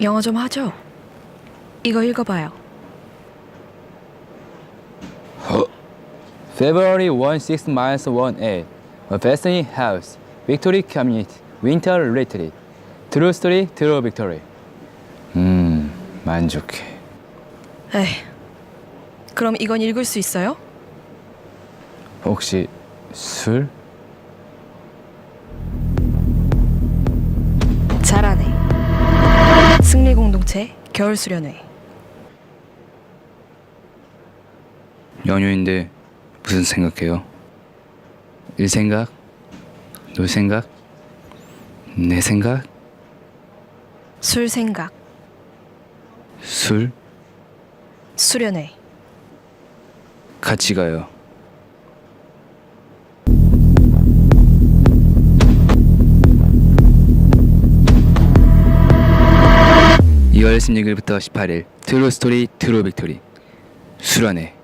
영어 좀 하죠. 이거 읽어봐요. February 16 minus 18. A Bethany House. Victory Community. Winter Retreat. True Story, True Victory. 음, 만족해. 에이. 그럼 이건 읽을 수 있어요? 혹시 술? 공동체 겨울 수련회. 연휴인데 무슨 생각해요? 일 생각? 놀 생각? 내 생각? 술 생각. 술? 수련회. 같이 가요. 16일부터 18일) 트루 스토리 트루 빅토리 수련회